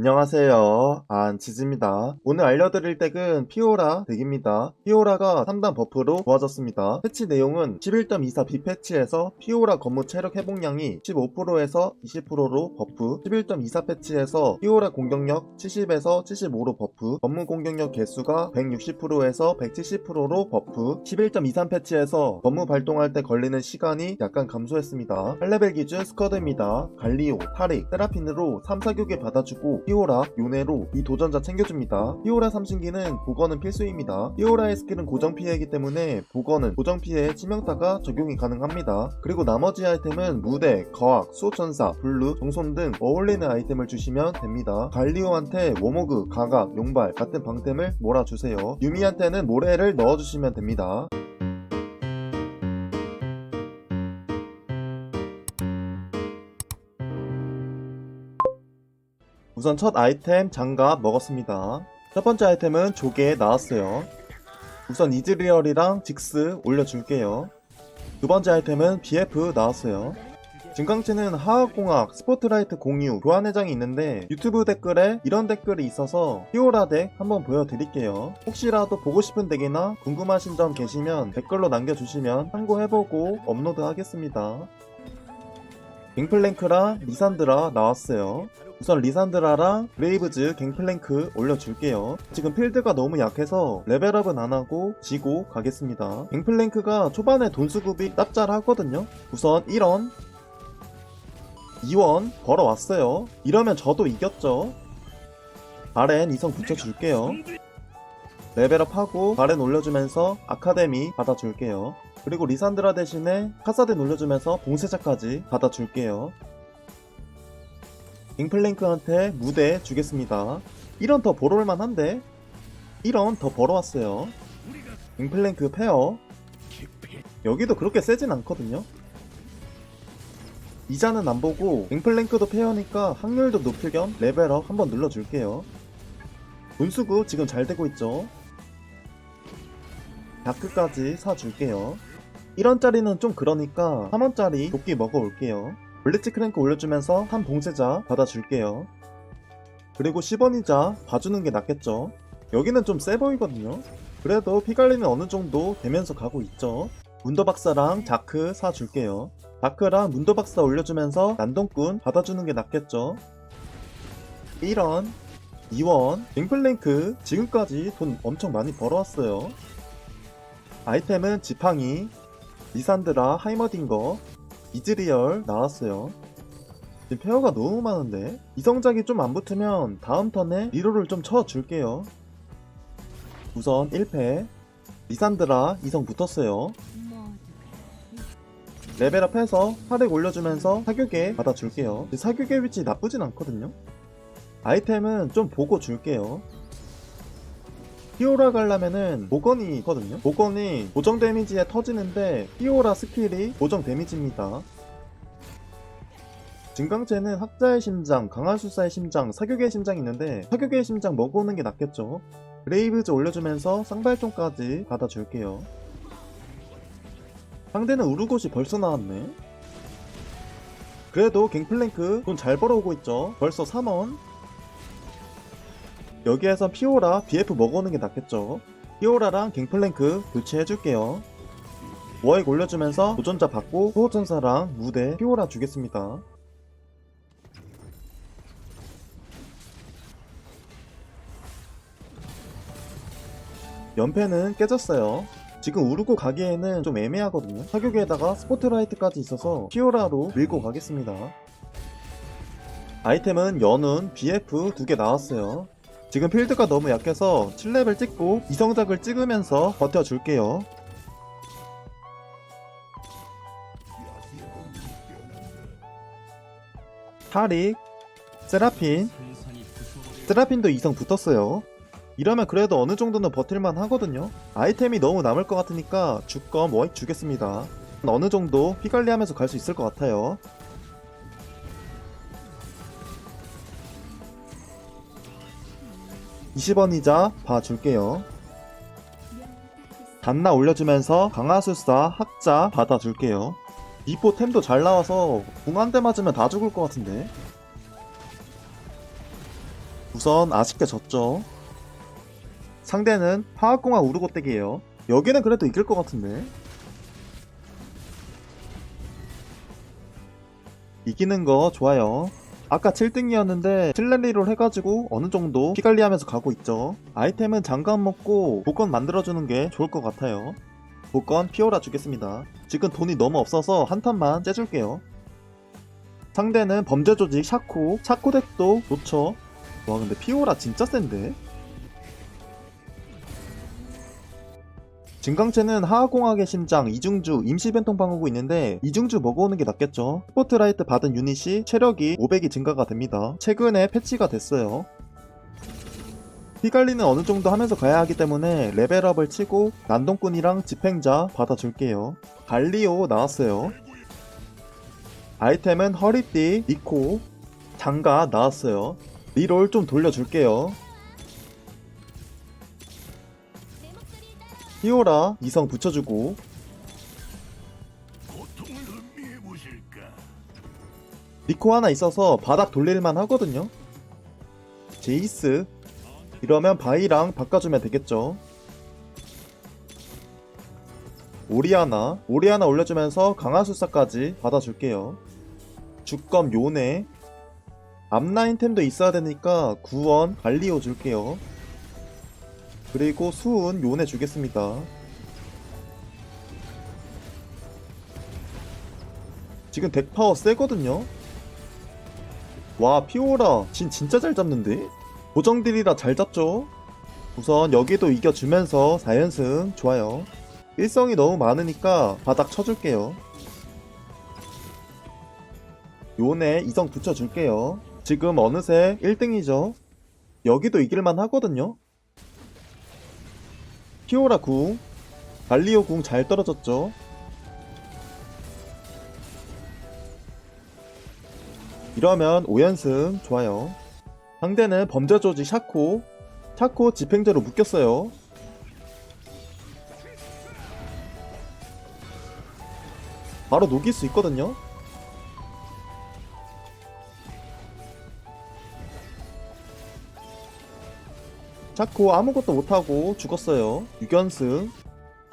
안녕하세요. 안치즈입니다. 오늘 알려드릴 덱은 피오라 덱입니다. 피오라가 3단 버프로 좋아졌습니다. 패치 내용은 11.24 비패치에서 피오라 건무 체력 회복량이 15%에서 20%로 버프, 11.24 패치에서 피오라 공격력 70에서 75로 버프, 건무 공격력 개수가 160%에서 170%로 버프, 11.23 패치에서 건무 발동할 때 걸리는 시간이 약간 감소했습니다. 8레벨 기준 스쿼드입니다. 갈리오, 타릭, 세라핀으로 3, 4교계 받아주고 피오라, 요네로 이 도전자 챙겨줍니다. 피오라 삼신기는 복원은 필수입니다. 피오라의 스킬은 고정 피해이기 때문에 복원은 고정 피해에 치명타가 적용이 가능합니다. 그리고 나머지 아이템은 무대, 거학, 수호천사, 블루, 정손 등 어울리는 아이템을 주시면 됩니다. 갈리오한테 워모그, 가각, 용발 같은 방템을 몰아주세요. 유미한테는 모래를 넣어주시면 됩니다. 우선 첫 아이템 장갑 먹었습니다. 첫 번째 아이템은 조개 나왔어요. 우선 이즈리얼이랑 직스 올려줄게요. 두 번째 아이템은 BF 나왔어요. 증강체는 화학공학, 스포트라이트 공유, 교환회장이 있는데 유튜브 댓글에 이런 댓글이 있어서 히오라 덱 한번 보여드릴게요. 혹시라도 보고 싶은 덱이나 궁금하신 점 계시면 댓글로 남겨주시면 참고해보고 업로드 하겠습니다. 갱플랭크랑 리산드라 나왔어요. 우선 리산드라랑 브레이브즈 갱플랭크 올려줄게요. 지금 필드가 너무 약해서 레벨업은 안하고 지고 가겠습니다. 갱플랭크가 초반에 돈 수급이 짭짤하거든요. 우선 1원 2원 걸어왔어요. 이러면 저도 이겼죠. 바렌 이성 붙여줄게요. 레벨업하고 바렌 올려주면서 아카데미 받아줄게요. 그리고 리산드라 대신에 카사덴 올려주면서 봉쇄자까지 받아줄게요. 잉플랭크한테 무대 주겠습니다. 1원 더 벌어올만 한데? 1원 더 벌어왔어요. 잉플랭크 페어. 여기도 그렇게 세진 않거든요. 이자는 안 보고 잉플랭크도 페어니까 확률도 높일 겸 레벨업 한번 눌러줄게요. 분수구 지금 잘 되고 있죠? 다크까지 사줄게요. 1원짜리는 좀 그러니까 3원짜리 도끼 먹어올게요. 블리츠 크랭크 올려주면서 한 봉쇄자 받아줄게요. 그리고 10원이자 봐주는 게 낫겠죠. 여기는 좀 세 보이거든요. 그래도 피갈리는 어느 정도 되면서 가고 있죠. 문도박사랑 자크 사줄게요. 자크랑 문도박사 올려주면서 난동꾼 받아주는 게 낫겠죠. 1원, 2원, 갱플랭크 지금까지 돈 엄청 많이 벌어왔어요. 아이템은 지팡이, 리산드라, 하이머딩거, 이즈리얼 나왔어요. 지금 페어가 너무 많은데 이성작이 좀 안 붙으면 다음 턴에 리로를 좀 쳐줄게요. 우선 1패 리산드라 이성 붙었어요. 레벨업 해서 하렉 올려주면서 사교계 받아줄게요. 사교계 위치 나쁘진 않거든요. 아이템은 좀 보고 줄게요. 히오라 가려면은 복원이 있거든요. 복원이 고정 데미지에 터지는데 히오라 스킬이 고정 데미지입니다. 증강체는 학자의 심장, 강화술사의 심장, 사교계의 심장이 있는데 사교계의 심장 먹어오는 게 낫겠죠. 브레이브즈 올려주면서 쌍발종까지 받아줄게요. 상대는 우르곳이 벌써 나왔네. 그래도 갱플랭크 돈 잘 벌어오고 있죠. 벌써 3원. 여기에서 피오라, BF 먹어오는 게 낫겠죠. 피오라랑 갱플랭크 교체해줄게요. 워액 올려주면서 도전자 받고 수호천사랑 무대 피오라 주겠습니다. 연패는 깨졌어요. 지금 우르고 가기에는 좀 애매하거든요. 사교계에다가 스포트라이트까지 있어서 피오라로 밀고 가겠습니다. 아이템은 연운, BF 두 개 나왔어요. 지금 필드가 너무 약해서 7레벨 찍고 이성작을 찍으면서 버텨줄게요. 타릭, 세라핀, 세라핀도 이성 붙었어요. 이러면 그래도 어느 정도는 버틸만 하거든요. 아이템이 너무 남을 것 같으니까 주검 워익 주겠습니다. 어느 정도 피관리하면서 갈 수 있을 것 같아요. (20원이자) 봐줄게요 단나 올려주면서 강화술사 학자 받아줄게요 이포 템도 잘 나와서 궁 한 대 맞으면 다 죽을 것 같은데 우선 아쉽게 졌죠. 상대는 화학공학 우르고떼기예요. 여기는 그래도 이길 것 같은데. 이기는 거 좋아요. 아까 7등이었는데 칠레리롤 해가지고 어느 정도 피 관리하면서 가고 있죠. 아이템은 장갑 먹고 복권 만들어주는 게 좋을 것 같아요. 복권 피오라 주겠습니다. 지금 돈이 너무 없어서 한 턴만 째줄게요. 상대는 범죄 조직 샤코, 샤코 덱도 좋죠. 와 근데 피오라 진짜 센데? 진강체는 하하공학의 심장 이중주 임시 변통 방어구 있는데 이중주 먹어오는 게 낫겠죠. 스포트라이트 받은 유닛이 체력이 500이 증가가 됩니다. 최근에 패치가 됐어요. 피관리는 어느 정도 하면서 가야 하기 때문에 레벨업을 치고 난동꾼이랑 집행자 받아줄게요. 갈리오 나왔어요. 아이템은 허리띠, 니코, 장가 나왔어요. 리롤 좀 돌려줄게요. 히오라 이성 붙여주고? 니코 하나 있어서 바닥 돌릴만 하거든요. 제이스 이러면 바이랑 바꿔주면 되겠죠. 오리아나 오리아나 올려주면서 강화술사까지 받아줄게요. 주검 요네 앞라인 템도 있어야 되니까 구원 갈리오 줄게요. 그리고 수은 요네 주겠습니다. 지금 덱 파워 세거든요. 와 피오라 진 진짜 잘 잡는데? 고정딜이라 잘 잡죠? 우선 여기도 이겨주면서 4연승 좋아요. 일성이 너무 많으니까 바닥 쳐줄게요. 요네 이성 붙여줄게요. 지금 어느새 1등이죠. 여기도 이길만 하거든요. 피오라 궁, 갈리오 궁 잘 떨어졌죠. 이러면 5연승 좋아요. 상대는 범죄 조직 샤코. 샤코 집행자로 묶였어요. 바로 녹일 수 있거든요. 샤코 아무것도 못하고 죽었어요. 6연승.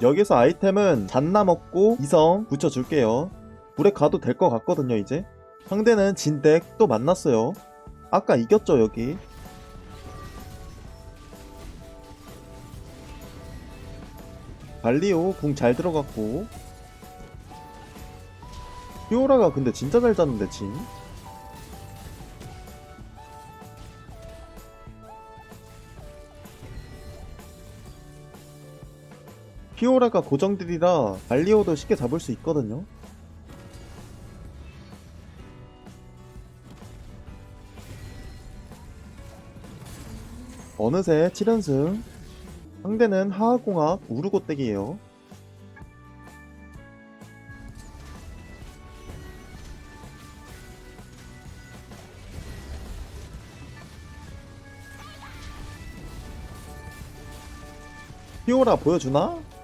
여기서 아이템은 잔나 먹고 이성 붙여줄게요. 불에 가도 될 것 같거든요, 이제. 상대는 진덱 또 만났어요. 아까 이겼죠, 여기. 발리오 궁 잘 들어갔고. 피오라가 근데 진짜 잘 잡는데, 진. 피오라가 고정들이라 발리오도 쉽게 잡을 수 있거든요. 어느새 7연승 상대는 하하공학 우르고떼기예요 피오라 보여주나?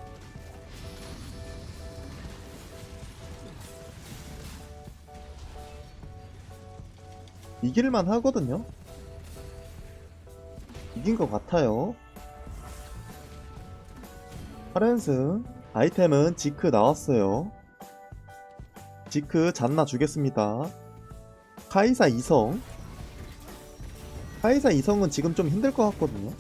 이길만 하거든요 이긴 것 같아요. 8연승 아이템은 지크 나왔어요. 지크 잔나 주겠습니다. 카이사 2성 카이사 2성은 지금 좀 힘들 것 같거든요.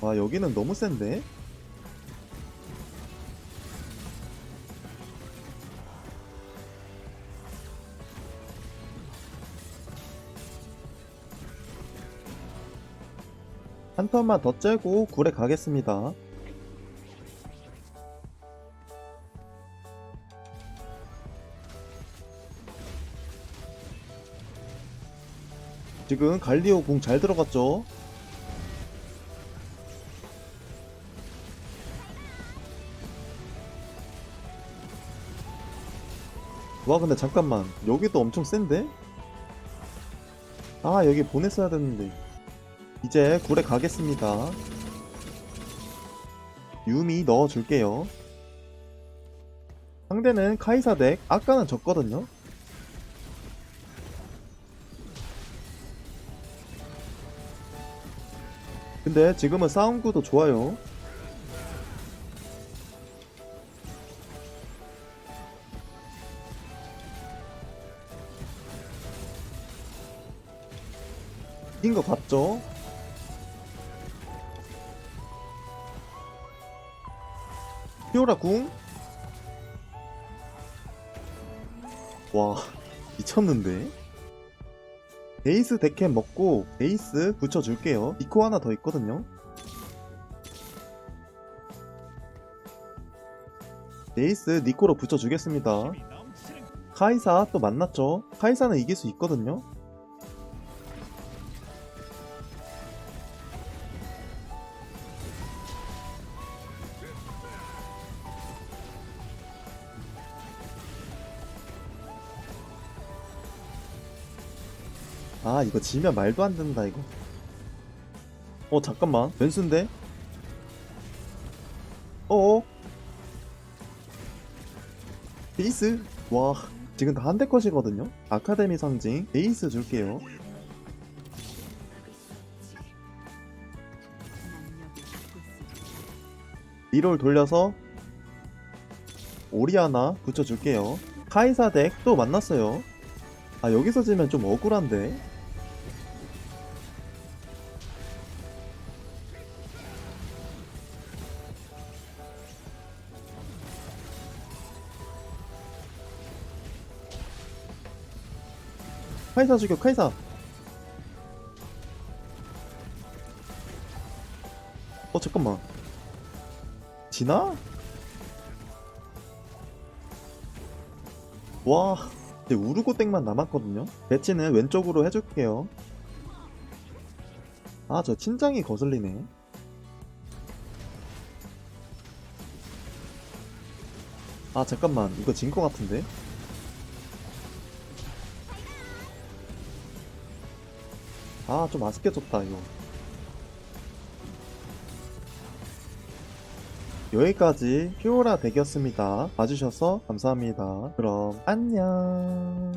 와 여기는 너무 센데? 한 턴만 더 째고 굴에 가겠습니다. 지금 갈리오 궁잘 들어갔죠? 와 근데 잠깐만 여기도 엄청 센데? 아 여기 보냈어야 됐는데 이제 굴에 가겠습니다. 유미 넣어줄게요. 상대는 카이사 덱 아까는 졌거든요 근데 지금은 싸움 구도 좋아요 이긴 거 같죠? 피오라 궁? 와 미쳤는데? 베이스 데캠 먹고 베이스 붙여줄게요. 니코 하나 더 있거든요. 베이스 니코로 붙여주겠습니다. 카이사 또 만났죠? 카이사는 이길 수 있거든요 아 이거 지면 말도 안 된다 이거. 어 잠깐만. 변수인데? 어어? 베이스? 와 지금 다 한 대 컷이거든요? 아카데미 상징 베이스 줄게요. 리롤 돌려서 오리아나 붙여줄게요. 카이사 덱 또 만났어요. 아 여기서 지면 좀 억울한데 카이사 죽여 카이사. 어 잠깐만. 지나? 와 이제 우르고 땡만 남았거든요? 배치는 왼쪽으로 해줄게요. 아 저 친장이 거슬리네. 아 잠깐만. 이거 진 거 같은데 아 좀 아쉽게 졌다 이거. 여기까지 피오라 덱이었습니다. 봐주셔서 감사합니다. 그럼 안녕